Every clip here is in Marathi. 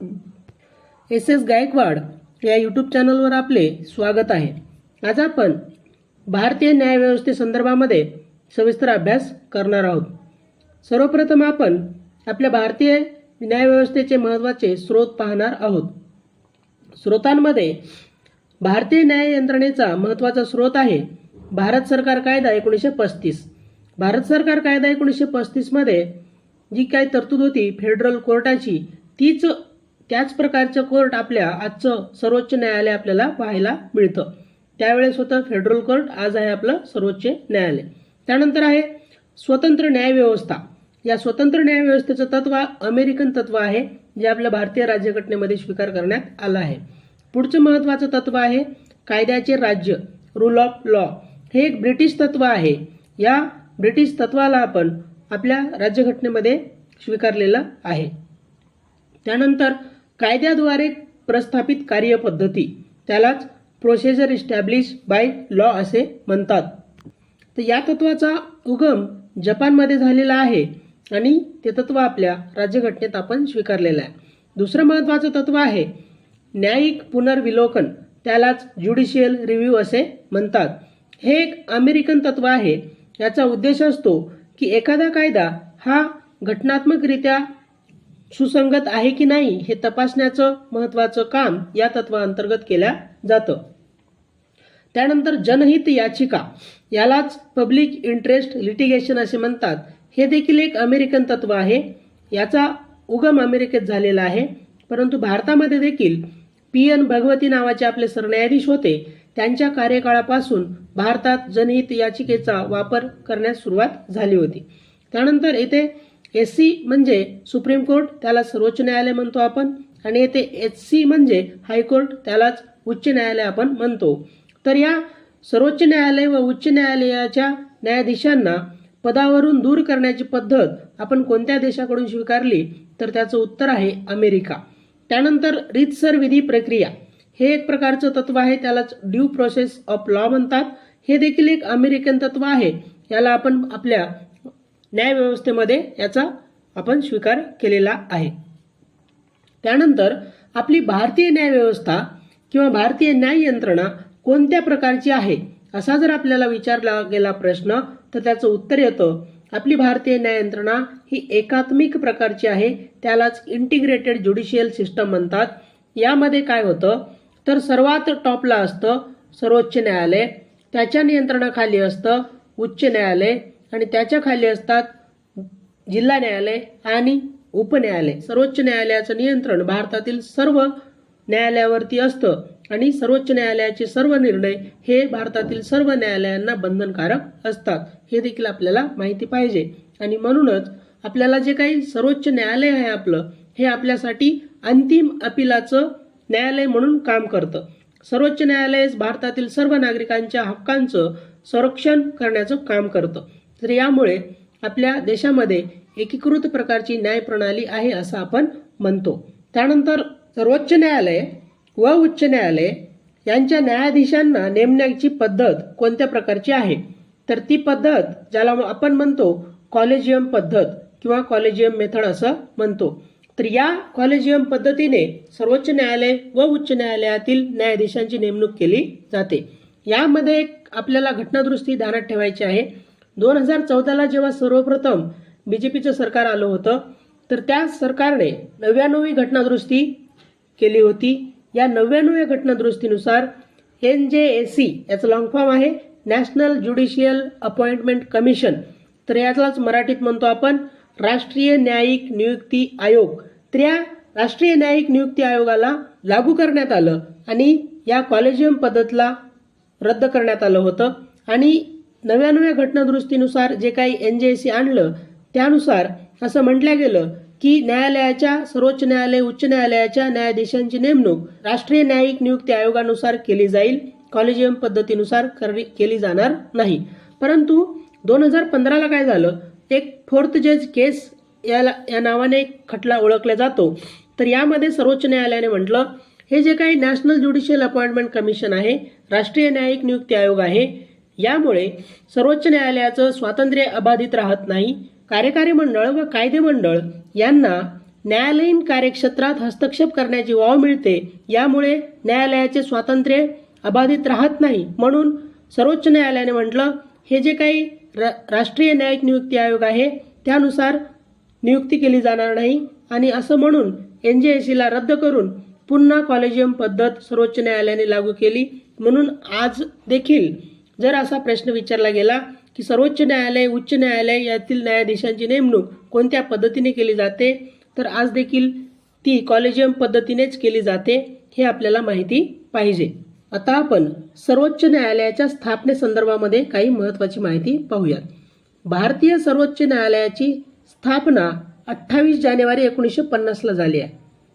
एस एस गायकवाड या यूट्यूब चॅनलवर आपले स्वागत आहे. आज आपण भारतीय न्यायव्यवस्थेसंदर्भामध्ये सविस्तर अभ्यास करणार आहोत. सर्वप्रथम आपण आपल्या भारतीय न्यायव्यवस्थेचे महत्त्वाचे स्रोत पाहणार आहोत. स्रोतांमध्ये भारतीय न्याय यंत्रणेचा महत्त्वाचा स्रोत आहे भारत सरकार कायदा एकोणीसशे पस्तीस. भारत सरकार कायदा एकोणीसशे पस्तीसमध्ये जी काही तरतूद होती फेडरल कोर्टाची तीच त्याच प्रकारचं कोर्ट आपल्या आजचं सर्वोच्च न्यायालय आपल्याला पाहायला मिळतं. त्यावेळेस होतं फेडरल कोर्ट आज आहे आपलं सर्वोच्च न्यायालय. त्यानंतर आहे स्वतंत्र न्यायव्यवस्था. या स्वतंत्र न्यायव्यवस्थेचं तत्व अमेरिकन तत्व आहे जे आपल्या भारतीय राज्यघटनेमध्ये स्वीकार करण्यात आलं आहे. पुढचं महत्त्वाचं तत्व आहे कायद्याचे राज्य रूल ऑफ लॉ हे एक ब्रिटिश तत्व आहे. या ब्रिटिश तत्वाला आपण आपल्या राज्यघटनेमध्ये स्वीकारलेलं आहे. त्यानंतर कायद्याद्वारे प्रस्थापित कार्यपद्धती त्यालाच प्रोसिजर इस्टॅब्लिश बाय लॉ असे म्हणतात. तर या तत्वाचा उगम जपानमध्ये झालेला आहे आणि ते तत्व आपल्या राज्यघटनेत आपण स्वीकारलेलं आहे. दुसरं महत्त्वाचं तत्व आहे न्यायिक पुनर्विलोकन त्यालाच ज्युडिशियल रिव्ह्यू असे म्हणतात. हे एक अमेरिकन तत्व आहे याचा उद्देश असतो की एखादा कायदा हा घटनात्मकरित्या सुसंगत आहे की नाही हे तपासण्याचं महत्त्वाचं काम या तत्वाअंतर्गत केल्या जातं. त्यानंतर जनहित याचिका. यालाच पब्लिक इंटरेस्ट लिटिगेशन असे म्हणतात. हे देखील एक अमेरिकन तत्व आहे. याचा उगम अमेरिकेत झालेला आहे. परंतु भारतामध्ये देखील पी एन भगवती नावाचे आपले सरन्यायाधीश होते. त्यांच्या कार्यकाळापासून भारतात जनहित याचिकेचा वापर करण्यास सुरुवात झाली होती. त्यानंतर येथे एस सी म्हणजे सुप्रीम कोर्ट त्याला सर्वोच्च न्यायालय म्हणतो आपण. आणि येथे एच सी म्हणजे हायकोर्ट त्यालाच उच्च न्यायालय आपण म्हणतो. तर या सर्वोच्च न्यायालय व उच्च न्यायालयाच्या न्यायाधीशांना पदावरून दूर करण्याची पद्धत आपण कोणत्या देशाकडून स्वीकारली? तर त्याचं उत्तर आहे अमेरिका. त्यानंतर रीतसर विधी प्रक्रिया. हे एक प्रकारचं तत्व आहे त्यालाच ड्यू प्रोसेस ऑफ लॉ म्हणतात. हे देखील एक अमेरिकन तत्व आहे. याला आपण आपल्या न्यायव्यवस्थेमध्ये याचा आपण स्वीकार केलेला आहे. त्यानंतर आपली भारतीय न्यायव्यवस्था किंवा भारतीय न्याय यंत्रणा कोणत्या प्रकारची आहे असा जर आपल्याला विचारला गेला प्रश्न तर त्याचं उत्तर येतं आपली भारतीय न्याय यंत्रणा ही एकात्मिक प्रकारची आहे त्यालाच इंटिग्रेटेड ज्युडिशियल सिस्टम म्हणतात. यामध्ये काय होतं तर सर्वात टॉपला असतं सर्वोच्च न्यायालय त्याच्या नियंत्रणाखाली असतं उच्च न्यायालय आणि त्याच्याखाली असतात जिल्हा न्यायालय आणि उपन्यायालय सर्वोच्च न्यायालयाचं नियंत्रण भारतातील सर्व न्यायालयावरती असतं आणि सर्वोच्च न्यायालयाचे सर्व निर्णय हे भारतातील सर्व न्यायालयांना बंधनकारक असतात. हे देखील आपल्याला माहिती पाहिजे. आणि म्हणूनच आपल्याला जे काही सर्वोच्च न्यायालय आहे आपलं हे आपल्यासाठी अंतिम अपिलाचं न्यायालय म्हणून काम करतं. सर्वोच्च न्यायालय भारतातील सर्व नागरिकांच्या हक्कांचं संरक्षण करण्याचं काम करतं. तर यामुळे आपल्या देशामध्ये एकीकृत प्रकारची न्यायप्रणाली आहे असं आपण म्हणतो. त्यानंतर सर्वोच्च न्यायालय व उच्च न्यायालय यांच्या न्यायाधीशांना नेमण्याची पद्धत कोणत्या प्रकारची आहे? तर ती पद्धत ज्याला आपण म्हणतो कॉलेजियम पद्धत किंवा कॉलेजियम मेथड असं म्हणतो. तर या कॉलेजियम पद्धतीने सर्वोच्च न्यायालय व उच्च न्यायालयातील न्यायाधीशांची नेमणूक केली जाते. यामध्ये एक आपल्याला घटनादुरुस्ती ध्यानात ठेवायची आहे. दोन हजार चौदाला जेव्हा सर्वप्रथम बी जे पीचं सरकार आलं होतं तर त्या सरकारने नव्याण्णवी घटनादुरुस्ती केली होती. या नव्याण्णव्या घटनादुरुस्तीनुसार एन जे ए सी याचं लॉंग फॉर्म आहे नॅशनल ज्युडिशियल अपॉइंटमेंट कमिशन तर यातलाच मराठीत म्हणतो आपण राष्ट्रीय न्यायिक नियुक्ती आयोग. तर या राष्ट्रीय न्यायिक नियुक्ती आयोगाला लागू करण्यात आलं आणि या कॉलेजियम पद्धतला रद्द करण्यात आलं होतं. आणि नव्याण्णव्या घटनादुरुस्तीनुसार जे काही एन जे सी आणलं त्यानुसार असं म्हटलं गेलं की न्यायालयाच्या सर्वोच्च न्यायालय उच्च न्यायालयाच्या न्यायाधीशांची नेमणूक राष्ट्रीय न्यायिक नियुक्ती आयोगानुसार केली जाईल. कॉलेजियम पद्धतीनुसार केली जाणार नाही. परंतु दोन हजार पंधराला काय झालं? एक फोर्थ जज केस याला या नावाने खटला ओळखला जातो. तर यामध्ये सर्वोच्च न्यायालयाने म्हटलं हे जे काही नॅशनल ज्युडिशियल अपॉइंटमेंट कमिशन आहे राष्ट्रीय न्यायिक नियुक्ती आयोग आहे यामुळे सर्वोच्च न्यायालयाचं स्वातंत्र्य अबाधित राहत नाही. कार्यकारी मंडळ व कायदे मंडळ यांना न्यायालयीन कार्यक्षेत्रात हस्तक्षेप करण्याची वाव मिळते. यामुळे न्यायालयाचे स्वातंत्र्य अबाधित राहत नाही. म्हणून सर्वोच्च न्यायालयाने म्हटलं हे जे काही रा राष्ट्रीय न्यायिक नियुक्ती आयोग आहे त्यानुसार नियुक्ती केली जाणार नाही. आणि असं म्हणून एन जे एस सीला रद्द करून पुन्हा कॉलेजियम पद्धत सर्वोच्च न्यायालयाने लागू केली. म्हणून आज देखील जर असा प्रश्न विचारला गेला की सर्वोच्च न्यायालय उच्च न्यायालय यातील न्यायाधीशांची नेमणूक कोणत्या पद्धतीने केली जाते तर आज देखील ती कॉलेजियम पद्धतीनेच केली जाते हे आपल्याला माहिती पाहिजे. आता आपण सर्वोच्च न्यायालयाच्या स्थापनेसंदर्भामध्ये काही महत्त्वाची माहिती पाहूयात. भारतीय सर्वोच्च न्यायालयाची स्थापना अठ्ठावीस जानेवारी एकोणीसशे पन्नासला झाली आहे.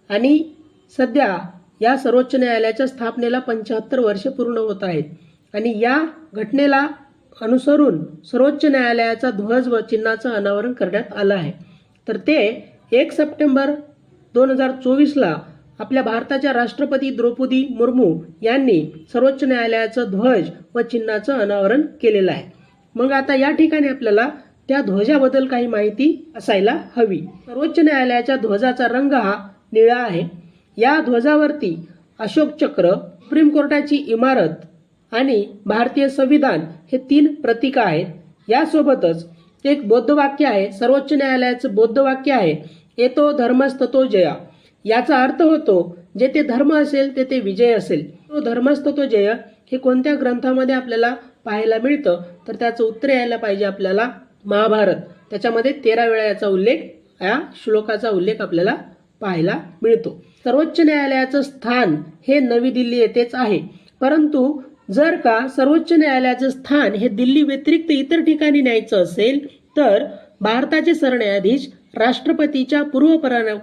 आणि सध्या या सर्वोच्च न्यायालयाच्या स्थापनेला पंच्याहत्तर वर्षे पूर्ण होत आहेत. आणि या घटनेला अनुसरून सर्वोच्च न्यायालयाचा ध्वज व चिन्हाचं अनावरण करण्यात आलं आहे. तर ते एक सप्टेंबर दोन हजार चोवीसला आपल्या भारताच्या राष्ट्रपती द्रौपदी मुर्मू यांनी सर्वोच्च न्यायालयाचं ध्वज व चिन्हाचं अनावरण केलेलं आहे. मग आता या ठिकाणी आपल्याला त्या ध्वजाबद्दल काही माहिती असायला हवी. सर्वोच्च न्यायालयाच्या ध्वजाचा रंग हा निळा आहे. या ध्वजावरती अशोक चक्र सुप्रीम कोर्टाची इमारत आणि भारतीय संविधान हे तीन प्रतीक आहेत. यासोबतच एक बौद्ध वाक्य आहे सर्वोच्च न्यायालयाचं बौद्ध वाक्य आहे येतो धर्मस्ततो जया. याचा अर्थ होतो जेथे धर्म असेल तेथे विजय असेल. तो धर्मस्ततो जय हे कोणत्या ग्रंथामध्ये आपल्याला पाहायला मिळतं? तर त्याचं उत्तर यायला पाहिजे आपल्याला महाभारत. त्याच्यामध्ये तेरा वेळा याचा उल्लेख या श्लोकाचा उल्लेख आपल्याला पाहायला मिळतो. सर्वोच्च न्यायालयाचं स्थान हे नवी दिल्ली येथेच आहे. परंतु जर का सर्वोच्च न्यायालयाचं स्थान हे दिल्ली व्यतिरिक्त इतर ठिकाणी न्यायचं असेल तर भारताचे सरन्यायाधीश राष्ट्रपतीच्या पूर्व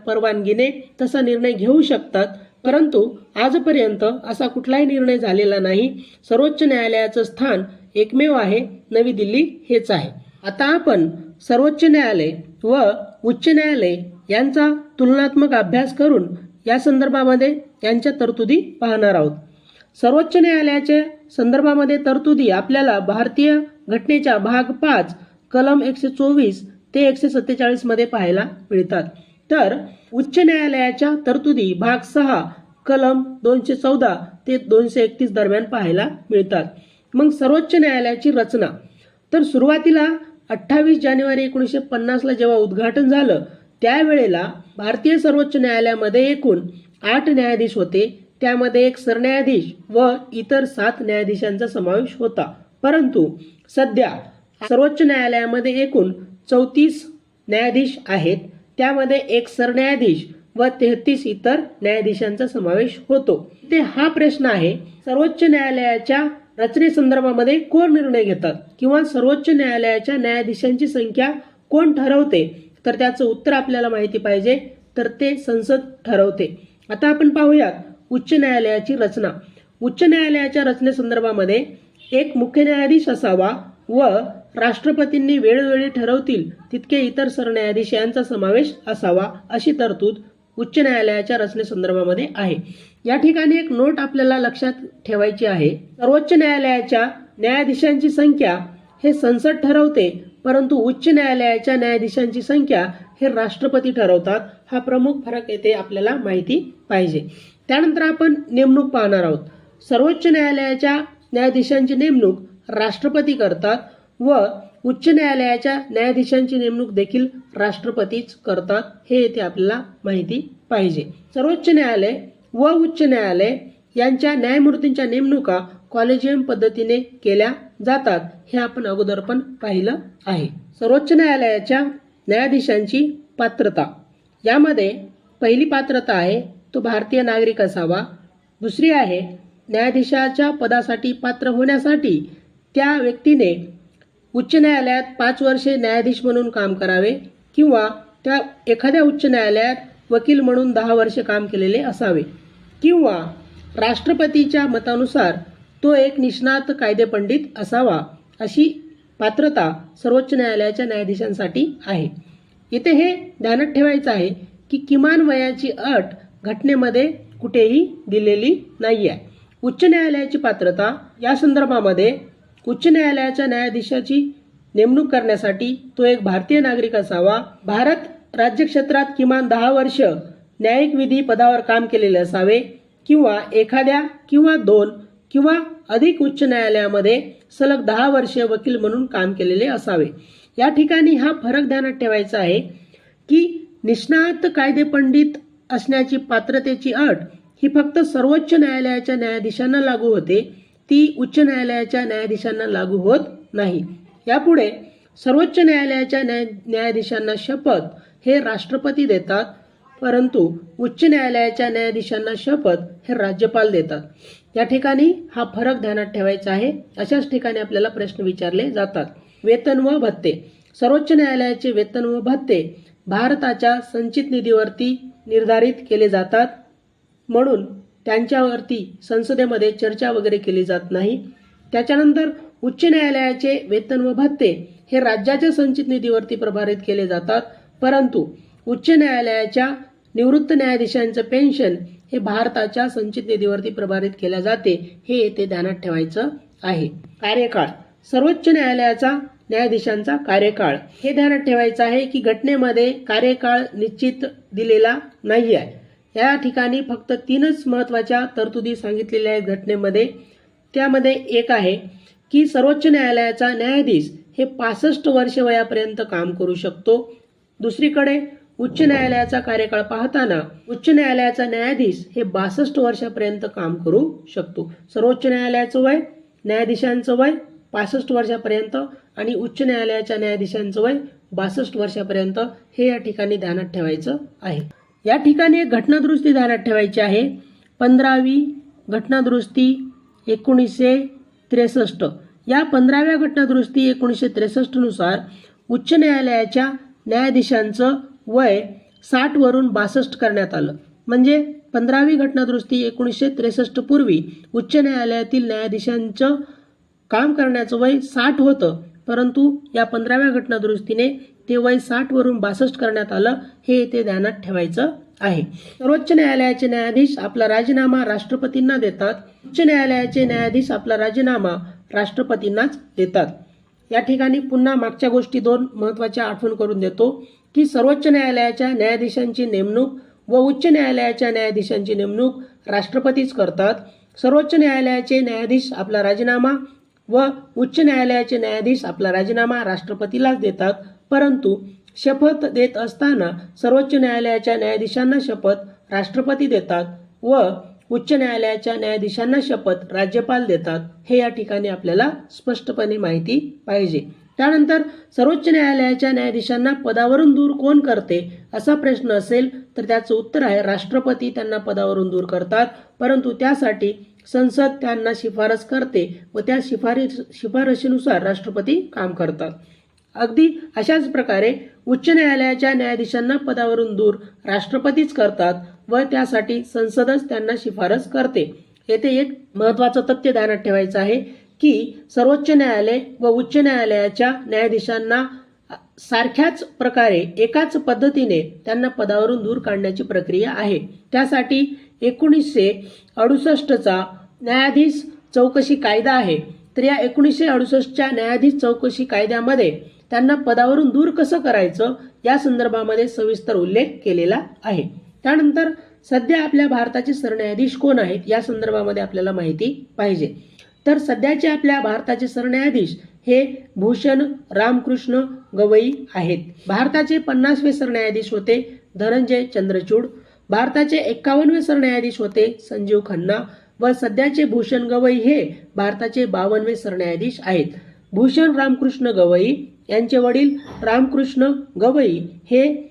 परवानगीने तसा निर्णय घेऊ शकतात. परंतु आजपर्यंत असा कुठलाही निर्णय झालेला नाही. सर्वोच्च न्यायालयाचं स्थान एकमेव आहे नवी दिल्ली हेच आहे. आता आपण सर्वोच्च न्यायालय व उच्च न्यायालय यांचा तुलनात्मक अभ्यास करून या संदर्भामध्ये यांच्या तरतुदी पाहणार आहोत. सर्वोच्च न्यायालयाच्या संदर्भामध्ये तरतुदी आपल्याला भारतीय घटनेच्या भाग पाच कलम एकशे चोवीस ते एकशे सत्तेचाळीसमध्ये पाहायला मिळतात. तर उच्च न्यायालयाच्या तरतुदी भाग सहा कलम दोनशे चौदा ते दोनशे एकतीस दरम्यान पाहायला मिळतात. मग सर्वोच्च न्यायालयाची रचना. तर सुरुवातीला अठ्ठावीस जानेवारी एकोणीसशे पन्नासला जेव्हा उद्घाटन झालं त्यावेळेला भारतीय सर्वोच्च न्यायालयामध्ये एकूण आठ न्यायाधीश होते. त्यामध्ये एक सरन्यायाधीश व इतर सात न्यायाधीशांचा समावेश होता. परंतु सध्या सर्वोच्च न्यायालयामध्ये एकूण चौतीस न्यायाधीश आहेत. त्यामध्ये एक सरन्यायाधीश व तेहतीस इतर न्यायाधीशांचा समावेश होतो. ते हा प्रश्न आहे सर्वोच्च न्यायालयाच्या रचनेसंदर्भामध्ये कोण निर्णय घेतात? किंवा सर्वोच्च न्यायालयाच्या न्यायाधीशांची संख्या कोण ठरवते? तर त्याचं उत्तर आपल्याला माहिती पाहिजे तर ते संसद ठरवते. आता आपण पाहूयात उच्च न्यायालयाची रचना. उच्च न्यायालयाच्या रचनेसंदर्भामध्ये एक मुख्य न्यायाधीश असावा व राष्ट्रपतींनी वेळोवेळी ठरवतील तितके इतर सरन्यायाधीश यांचा समावेश असावा अशी तरतूद उच्च न्यायालयाच्या रचनेसंदर्भामध्ये आहे. या ठिकाणी एक नोट आपल्याला लक्षात ठेवायची आहे. सर्वोच्च न्यायालयाच्या न्यायाधीशांची संख्या हे संसद ठरवते परंतु उच्च न्यायालयाच्या न्यायाधीशांची संख्या हे राष्ट्रपती ठरवतात. हा प्रमुख फरक येथे आपल्याला माहिती पाहिजे. त्यानंतर आपण नेमणूक पाहणार आहोत. सर्वोच्च न्यायालयाच्या न्यायाधीशांची नेमणूक राष्ट्रपती करतात व उच्च न्यायालयाच्या न्यायाधीशांची नेमणूक देखील राष्ट्रपतीच करतात. हे येथे आपल्याला माहिती पाहिजे. सर्वोच्च न्यायालय व उच्च न्यायालय यांच्या न्यायमूर्तींच्या नेमणुका कॉलेजियम पद्धतीने केल्या जातात. हे आपण अगोदर पण पाहिलं आहे. सर्वोच्च न्यायालयाच्या न्यायाधीशांची पात्रता. यामध्ये पहिली पात्रता आहे तो भारतीय नागरिक असावा. दुसरी आहे न्यायाधीशाच्या पदासाठी पात्र होण्यासाठी त्या व्यक्तीने उच्च न्यायालयात पाच वर्षे न्यायाधीश म्हणून काम करावे किंवा त्या एखाद्या उच्च न्यायालयात वकील म्हणून दहा वर्षे काम केलेले असावे. किंवा राष्ट्रपतीच्या मतानुसार तो एक निष्णात कायदेपंडित असावा अशी पात्रता सर्वोच्च न्यायालयाच्या न्यायाधीशांसाठी आहे. इथे हे ध्यानात ठेवायचं आहे की किमान वयाची अट घटनेमध्ये कुठेही दिलेली नाही आहे उच्च न्यायालयाची पात्रता या संदर्भामध्ये उच्च न्यायालयाच्या न्यायाधीशाची नेमणूक करण्यासाठी तो एक भारतीय नागरिक असावा. भारत राज्यक्षेत्रात किमान दहा वर्ष न्यायिक विधी पदावर काम केलेले असावे किंवा एखाद्या किंवा दोन किंवा अधिक उच्च न्यायालयामध्ये सलग दहा वर्षे वकील म्हणून काम केलेले असावे. या ठिकाणी हा फरक ध्यानात ठेवायचा आहे की निष्णात कायदेपंडित असण्याची पात्रतेची अट ही फक्त सर्वोच्च न्यायालयाच्या न्यायाधीशांना लागू होते. ती उच्च न्यायालयाच्या न्यायाधीशांना लागू होत नाही. यापुढे सर्वोच्च न्यायालयाच्या न्याय न्यायाधीशांना शपथ हे राष्ट्रपती देतात परंतु उच्च न्यायालयाच्या न्यायाधीशांना शपथ हे राज्यपाल देतात. या ठिकाणी हा फरक ध्यानात ठेवायचा आहे. अशाच ठिकाणी आपल्याला प्रश्न विचारले जातात. वेतन व भत्ते. सर्वोच्च न्यायालयाचे वेतन व भत्ते भारताच्या संचित निधीवरती निर्धारित केले जातात. म्हणून त्यांच्यावरती संसदेमध्ये चर्चा वगैरे केली जात नाही. त्याच्यानंतर उच्च न्यायालयाचे वेतन व भत्ते हे राज्याच्या संचित निधीवरती प्रभारित केले जातात. परंतु उच्च न्यायालयाच्या निवृत्त न्यायाधीशांचं पेन्शन हे भारताच्या संचित निधीवरती प्रभारित केल्या जाते हे येथे ध्यानात ठेवायचं आहे. कार्यकाळ. सर्वोच्च न्यायालयाचा न्यायाधीशांचा कार्यकाळ. हे ध्यानात ठेवायचं आहे की घटनेमध्ये कार्यकाळ निश्चित दिलेला नाही आहे या ठिकाणी फक्त तीनच महत्त्वाच्या तरतुदी सांगितलेल्या आहेत घटनेमध्ये. त्यामध्ये एक आहे की सर्वोच्च न्यायालयाचा न्यायाधीश हे पासष्ट वर्ष वयापर्यंत काम करू शकतो. दुसरीकडे उच्च न्यायालयाचा कार्यकाळ पाहताना उच्च न्यायालयाचा न्यायाधीश हे बासष्ट वर्षापर्यंत काम करू शकतो. सर्वोच्च न्यायालयाचं वय न्यायाधीशांचं वय पासष्ट वर्षापर्यंत आणि उच्च न्यायालयाच्या न्यायाधीशांचं वय बासष्ट वर्षापर्यंत हे या ठिकाणी ध्यानात ठेवायचं आहे. या ठिकाणी एक घटनादुरुस्ती ध्यानात ठेवायची आहे. पंधरावी घटनादुरुस्ती एकोणीसशे त्रेसष्ट. या पंधराव्या घटनादुरुस्ती एकोणीसशे त्रेसष्टनुसार उच्च न्यायालयाच्या न्यायाधीशांचं वय साठवरून बासष्ट करण्यात आलं. म्हणजे पंधरावी घटनादुरुस्ती एकोणीसशे त्रेसष्ट पूर्वी उच्च न्यायालयातील न्यायाधीशांचं काम करण्याचं वय साठ होतं परंतु या पंधराव्या घटनादुरुस्तीने ते वय साठवरून बासष्ट करण्यात आलं हे येथे ध्यानात ठेवायचं आहे. सर्वोच्च न्यायालयाचे न्यायाधीश आपला राजीनामा राष्ट्रपतींना देतात. उच्च न्यायालयाचे न्यायाधीश आपला राजीनामा राष्ट्रपतींनाच देतात. या ठिकाणी पुन्हा मागच्या गोष्टी दोन महत्त्वाच्या आठवण करून देतो की सर्वोच्च न्यायालयाच्या न्यायाधीशांची नेमणूक व उच्च न्यायालयाच्या न्यायाधीशांची नेमणूक राष्ट्रपतीच करतात. सर्वोच्च न्यायालयाचे न्यायाधीश आपला राजीनामा व उच्च न्यायालयाचे न्यायाधीश आपला राजीनामा राष्ट्रपतीलाच देतात. परंतु शपथ देत असताना सर्वोच्च न्यायालयाच्या न्यायाधीशांना शपथ राष्ट्रपती देतात व उच्च न्यायालयाच्या न्यायाधीशांना शपथ राज्यपाल देतात. हे या ठिकाणी आपल्याला स्पष्टपणे माहिती पाहिजे. त्यानंतर सर्वोच्च न्यायालयाच्या न्यायाधीशांना पदावरून दूर कोण करते असा प्रश्न असेल तर त्याचं उत्तर आहे राष्ट्रपती त्यांना पदावरून दूर करतात. परंतु त्यासाठी संसद त्यांना शिफारस करते व त्या शिफारस शिफारशीनुसार राष्ट्रपती काम करतात. अगदी अशाच प्रकारे उच्च न्यायालयाच्या न्यायाधीशांना पदावरून दूर राष्ट्रपतीच करतात व त्यासाठी संसदच त्यांना शिफारस करते. येथे एक महत्वाचं तथ्य ध्यानात ठेवायचं आहे की सर्वोच्च न्यायालय व उच्च न्यायालयाच्या न्यायाधीशांना सारख्याच प्रकारे एकाच पद्धतीने त्यांना पदावरून दूर काढण्याची प्रक्रिया आहे. त्यासाठी एकोणीसशे अडुसष्टचा न्यायाधीश चौकशी कायदा आहे. तर या एकोणीसशे अडुसष्टच्या न्यायाधीश चौकशी कायद्यामध्ये त्यांना पदावरून दूर कसं करायचं या संदर्भामध्ये सविस्तर उल्लेख केलेला आहे. त्यानंतर सध्या आपल्या भारताचे सरन्यायाधीश कोण आहेत या संदर्भामध्ये आपल्याला माहिती पाहिजे. तर सध्याचे आपल्या भारताचे सरन्यायाधीश हे भूषण रामकृष्ण गवई आहेत. भारताचे पन्नासवे सरन्यायाधीश होते धनंजय चंद्रचूड. भारताचे एक्कावनवे सरन्यायाधीश होते संजीव खन्ना. व सध्याचे भूषण गवई हे भारताचे बावनवे सरन्यायाधीश आहेत. भूषण रामकृष्ण गवई यांचे वडील रामकृष्ण गवई हे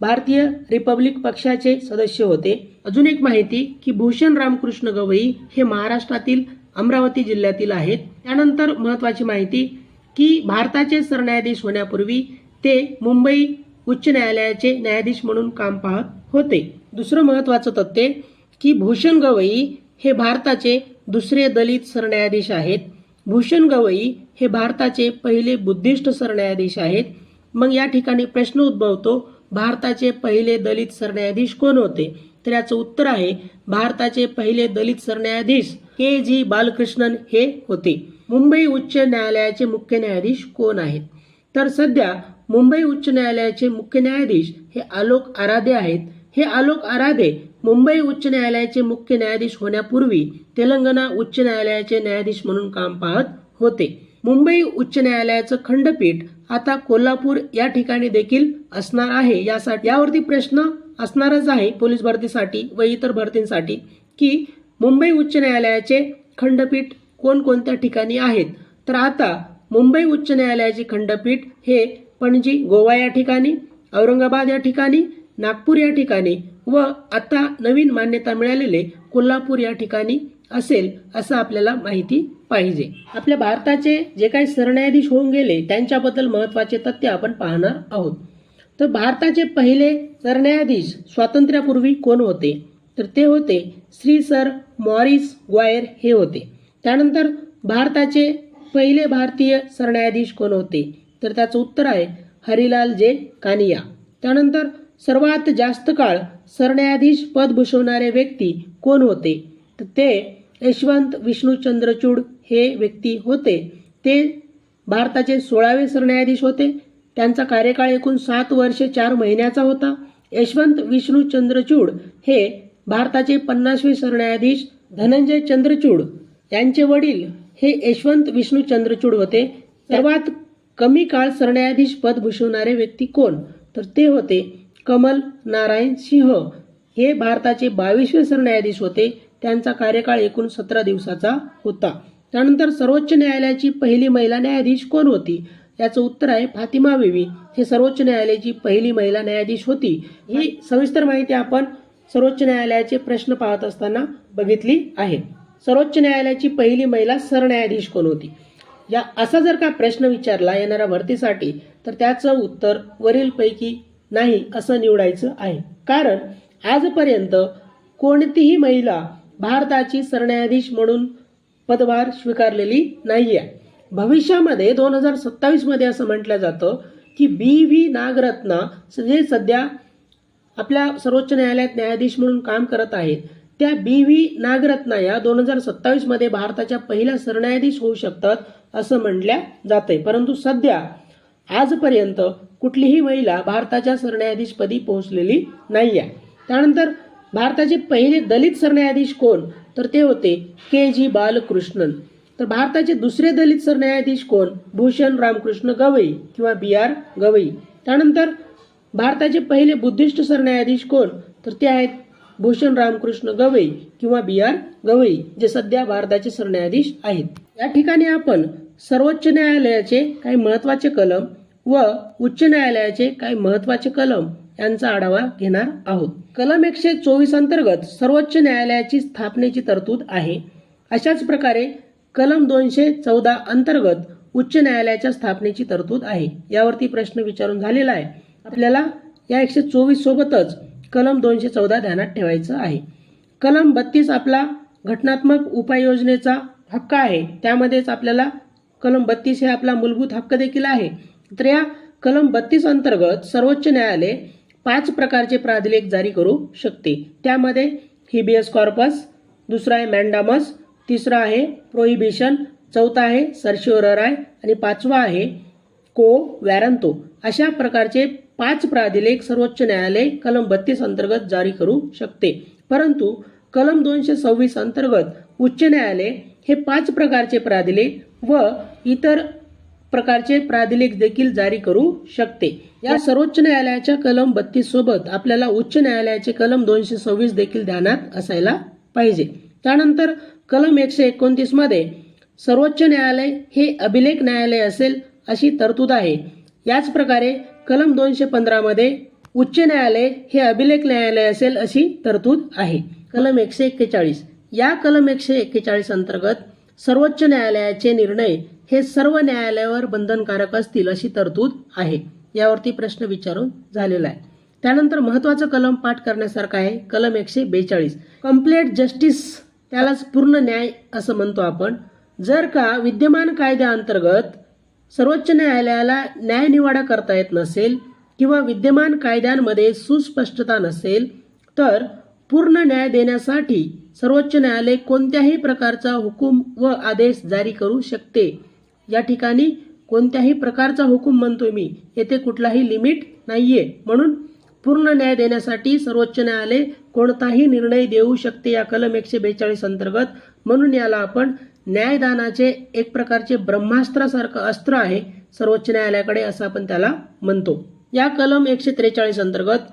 भारतीय रिपब्लिक पक्षाचे सदस्य होते. अजून एक माहिती की भूषण रामकृष्ण गवई हे महाराष्ट्रातील अमरावती जिल्ह्यातील आहेत. त्यानंतर महत्वाची माहिती की भारताचे सरन्यायाधीश होण्यापूर्वी ते मुंबई उच्च न्यायालयाचे न्यायाधीश म्हणून काम पाहत होते. दुसरं महत्वाचं तथ्य की भूषण गवई हे भारताचे दुसरे दलित सरन्यायाधीश आहेत. भूषण गवई हे भारताचे पहिले बुद्धिस्ट सरन्यायाधीश आहेत. मग या ठिकाणी प्रश्न उद्भवतो भारताचे पहिले दलित सरन्यायाधीश कोण होते? तर याचं उत्तर आहे भारताचे पहिले दलित सरन्यायाधीश के जी बालकृष्णन हे होते. मुंबई उच्च न्यायालयाचे मुख्य न्यायाधीश कोण आहेत? तर सध्या मुंबई उच्च न्यायालयाचे मुख्य न्यायाधीश हे आलोक आराधे आहेत. हे आलोक आराधे मुंबई उच्च न्यायालयाचे मुख्य न्यायाधीश होण्यापूर्वी तेलंगणा उच्च न्यायालयाचे न्यायाधीश म्हणून काम पाहत होते. मुंबई उच्च न्यायालयाचं खंडपीठ आता कोल्हापूर या ठिकाणी देखील असणार आहे. यासाठी यावरती प्रश्न असणारच आहे पोलीस भरतीसाठी व इतर भरतींसाठी की मुंबई उच्च न्यायालयाचे खंडपीठ कोणकोणत्या ठिकाणी आहेत? तर आता मुंबई उच्च न्यायालयाचे खंडपीठ हे पणजी गोवा या ठिकाणी औरंगाबाद या ठिकाणी नागपूर या ठिकाणी व आता नवीन मान्यता मिळालेले कोल्हापूर या ठिकाणी असेल असं आपल्याला माहिती पाहिजे. आपल्या भारताचे जे काही सरन्यायाधीश होऊन गेले त्यांच्याबद्दल महत्त्वाचे तथ्य आपण पाहणार आहोत. तर भारताचे पहिले सरन्यायाधीश स्वातंत्र्यापूर्वी कोण होते? तर ते होते श्री सर मॉरिस ग्वायर हे होते. त्यानंतर भारताचे पहिले भारतीय सरन्यायाधीश कोण होते? तर त्याचं उत्तर आहे हरिलाल जे कानिया. त्यानंतर सर्वात जास्त काळ सरन्यायाधीश पद भूषवणारे व्यक्ती कोण होते? तर ते यशवंत विष्णूचंद्रचूड हे व्यक्ती होते. ते भारताचे सोळावे सरन्यायाधीश होते. त्यांचा कार्यकाळ एकूण सात वर्षे चार महिन्याचा होता. यशवंत विष्णू चंद्रचूड हे भारताचे पन्नासवे सरन्यायाधीश. धनंजय चंद्रचूड यांचे वडील हे यशवंत विष्णू चंद्रचूड होते. सर्वात कमी काळ सरन्यायाधीश पद भूषवणारे व्यक्ती कोण? तर ते होते कमल नारायण सिंह हे भारताचे बावीसवे सरन्यायाधीश होते. त्यांचा कार्यकाळ एकूण सतरा दिवसाचा होता. त्यानंतर सर्वोच्च न्यायालयाची पहिली महिला न्यायाधीश कोण होती? याचं उत्तर आहे फातिमा बेबी हे सर्वोच्च न्यायालयाची पहिली महिला न्यायाधीश होती. ही सविस्तर माहिती आपण सर्वोच्च न्यायालयाचे प्रश्न पाहत असताना बघितली आहे. सर्वोच्च न्यायालयाची पहिली महिला सरन्यायाधीश कोण होती? या असा जर का प्रश्न विचारला येणाऱ्या भरतीसाठी तर त्याचं उत्तर वरीलपैकी नाही असं निवडायचं आहे. कारण आजपर्यंत कोणतीही महिला भारताची सरन्यायाधीश म्हणून पदभार स्वीकारलेली नाही आहे भविष्यामध्ये दोन हजार सत्तावीसमध्ये असं म्हटलं जातं की बी व्ही नागरत्ना जे सध्या आपल्या सर्वोच्च न्यायालयात न्यायाधीश म्हणून काम करत आहेत त्या बी व्ही नागरत्ना या दोन हजार सत्तावीसमध्ये भारताच्या पहिल्या सरन्यायाधीश होऊ शकतात असं म्हटल्या जातंय. परंतु सध्या आजपर्यंत कुठलीही महिला भारताच्या सरन्यायाधीशपदी पोहोचलेली नाही आहे त्यानंतर भारताचे पहिले दलित सरन्यायाधीश कोण? तर ते होते के जी बालकृष्णन. तर भारताचे दुसरे दलित सरन्यायाधीश कोण? भूषण रामकृष्ण गवई किंवा बी आर गवई. त्यानंतर भारताचे पहिले बुद्धिस्ट सरन्यायाधीश कोण? तर ते आहेत भूषण रामकृष्ण गवई किंवा बी आर गवई जे सध्या भारताचे सरन्यायाधीश आहेत. या ठिकाणी आपण सर्वोच्च न्यायालयाचे काही महत्त्वाचे कलम व उच्च न्यायालयाचे काही महत्त्वाचे कलम यांचा आढावा घेणार आहोत. कलम एकशे चोवीस अंतर्गत सर्वोच्च न्यायालयाची स्थापनेची तरतूद आहे. अशाच प्रकारे कलम दोनशे चौदा अंतर्गत उच्च न्यायालयाच्या स्थापनेची तरतूद आहे. यावरती प्रश्न विचारून झालेला आहे. आपल्याला या एकशे चोवीस सोबतच कलम दोनशे चौदा ध्यानात ठेवायचं आहे. कलम बत्तीस आपला घटनात्मक उपाययोजनेचा हक्क आहे. त्यामध्येच आपल्याला कलम बत्तीस हे आपला मूलभूत हक्क देखील आहे. तर या कलम बत्तीस अंतर्गत सर्वोच्च न्यायालय पाच प्रकारचे प्राधिलेख जारी करू शकते. त्यामध्ये हिबियस कॉर्पस दुसरा आहे मॅन्डामस तिसरा आहे प्रोहिबिशन चौथा आहे सर्शिओरराय आणि पाचवा आहे को वॅरंतो. अशा प्रकारचे पाच प्राधिलेख सर्वोच्च न्यायालय कलम बत्तीस अंतर्गत जारी करू शकते. परंतु कलम दोनशे सव्वीस अंतर्गत उच्च न्यायालय हे पाच प्रकारचे प्राधिलेख व इतर प्रकारचे प्राधिलेख देखील जारी करू शकते. या सर्वोच्च न्यायालयाच्या कलम बत्तीस सोबत आपल्याला उच्च न्यायालयाचे कलम दोनशे सव्वीस देखील ध्यानात असायला पाहिजे. त्यानंतर कलम एकशे एकोणतीसमध्ये सर्वोच्च न्यायालय हे अभिलेख न्यायालय असेल अशी तरतूद आहे. याच प्रकारे कलम दोनशे पंधरा मध्ये उच्च न्यायालय हे अभिलेख न्यायालय असेल अशी तरतूद आहे. कलम एकशे एक्केचाळीस. या कलम एकशे एक्केचाळीस अंतर्गत सर्वोच्च न्यायालयाचे निर्णय हे सर्व न्यायालयावर बंधनकारक असतील अशी तरतूद आहे. यावरती प्रश्न विचारून झालेला आहे. त्यानंतर महत्वाचं कलम पाठ करण्यासारखं आहे. कलम एकशे बेचाळीस. कम्प्लेट जस्टिस त्यालाच पूर्ण न्याय असं म्हणतो आपण. जर का विद्यमान कायद्याअंतर्गत सर्वोच्च न्यायालयाला न्यायनिवाडा करता येत नसेल किंवा विद्यमान कायद्यांमध्ये सुस्पष्टता नसेल तर पूर्ण न्याय देण्यासाठी सर्वोच्च न्यायालय कोणत्याही प्रकारचा हुकूम व आदेश जारी करू शकते. या ठिकाणी कोणत्याही प्रकारचा हुकूम म्हणतोय मी. येथे कुठलाही लिमिट नाही आहे म्हणून पूर्ण न्याय देण्यासाठी सर्वोच्च न्यायालय कोणताही निर्णय देऊ शकते या कलम एकशे बेचाळीस अंतर्गत. म्हणून याला आपण न्यायदानाचे एक प्रकारचे ब्रह्मास्त्रासारखं अस्त्र आहे सर्वोच्च न्यायालयाकडे असं आपण त्याला म्हणतो. या कलम एकशे त्रेचाळीस अंतर्गत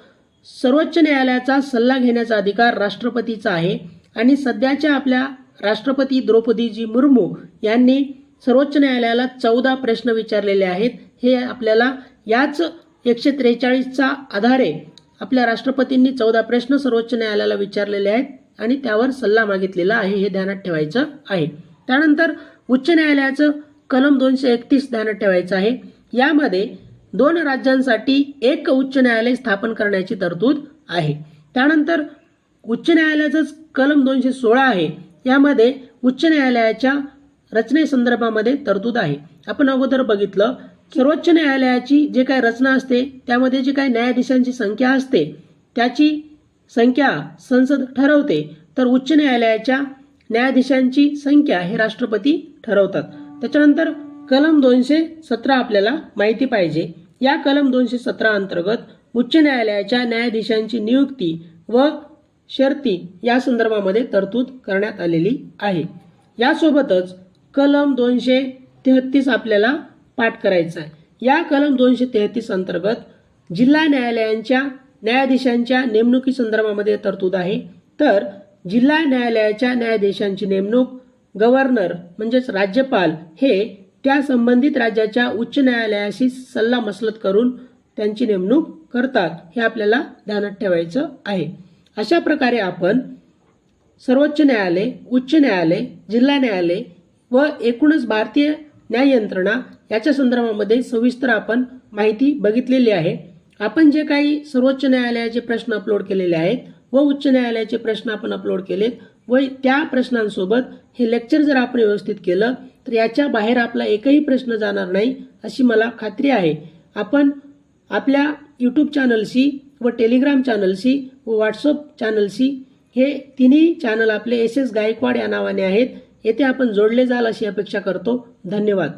सर्वोच्च न्यायालयाचा सल्ला घेण्याचा अधिकार राष्ट्रपतीचा आहे. आणि सध्याच्या आपल्या राष्ट्रपती द्रौपदीजी मुर्मू यांनी सर्वोच्च न्यायालयाला चौदा प्रश्न विचारलेले आहेत. हे आपल्याला याच एकशे त्रेचाळीसचा आधारे आपल्या राष्ट्रपतींनी चौदा प्रश्न सर्वोच्च न्यायालयाला विचारलेले आहेत आणि त्यावर सल्ला मागितलेला आहे हे ध्यानात ठेवायचं आहे. त्यानंतर उच्च न्यायालयाचं कलम दोनशे एकतीस ध्यानात ठेवायचं आहे. यामध्ये दोन राज्यांसाठी एक उच्च न्यायालय स्थापन करण्याची तरतूद आहे. त्यानंतर उच्च न्यायालयाचंच कलम दोनशे सोळा आहे. यामध्ये उच्च न्यायालयाच्या रचनेसंदर्भामध्ये तरतूद आहे. आपण अगोदर बघितलं सर्वोच्च न्यायालयाची जे काही रचना असते त्यामध्ये जी काही न्यायाधीशांची संख्या असते त्याची संख्या संसद ठरवते. तर उच्च न्यायालयाच्या न्यायाधीशांची संख्या हे राष्ट्रपती ठरवतात. त्याच्यानंतर कलम दोनशे सतरा आपल्याला माहिती पाहिजे. या कलम दोनशे सतरा अंतर्गत उच्च न्यायालयाच्या न्यायाधीशांची नियुक्ती व शर्ती या संदर्भामध्ये तरतूद करण्यात आलेली आहे. यासोबतच कलम दोनशे तेहत्तीस आपल्याला पाठ करायचा आहे. या कलम दोनशे तेहतीस अंतर्गत जिल्हा न्यायालयांच्या न्यायाधीशांच्या नेमणुकी संदर्भामध्ये तरतूद आहे. तर जिल्हा न्यायालयाच्या न्यायाधीशांची नेमणूक गव्हर्नर म्हणजेच राज्यपाल हे त्या संबंधित राज्याच्या उच्च न्यायालयाशी सल्ला मसलत करून त्यांची नेमणूक करतात हे आपल्याला ध्यानात ठेवायचं आहे. अशा प्रकारे आपण सर्वोच्च न्यायालय उच्च न्यायालय जिल्हा न्यायालय व एकूणच भारतीय न्याय यंत्रणा याच्या संदर्भामध्ये सविस्तर आपण माहिती बघितलेली आहे. आपण जे काही सर्वोच्च न्यायालयाचे प्रश्न अपलोड केलेले आहेत व उच्च न्यायालयाचे प्रश्न आपण अपलोड केलेत व त्या प्रश्नांसोबत हे लेक्चर जर आपण व्यवस्थित केलं तर याच्या बाहेर आपला एकही प्रश्न जाणार नाही अशी मला खात्री आहे. आपण आपल्या यूट्यूब चॅनलशी व टेलिग्राम चॅनलशी व व्हॉट्सअप चॅनलशी हे तिन्ही चॅनल आपले एस एस गायकवाड या नावाने आहेत. येथे आपण जोडले जाल अशी अपेक्षा करतो. धन्यवाद.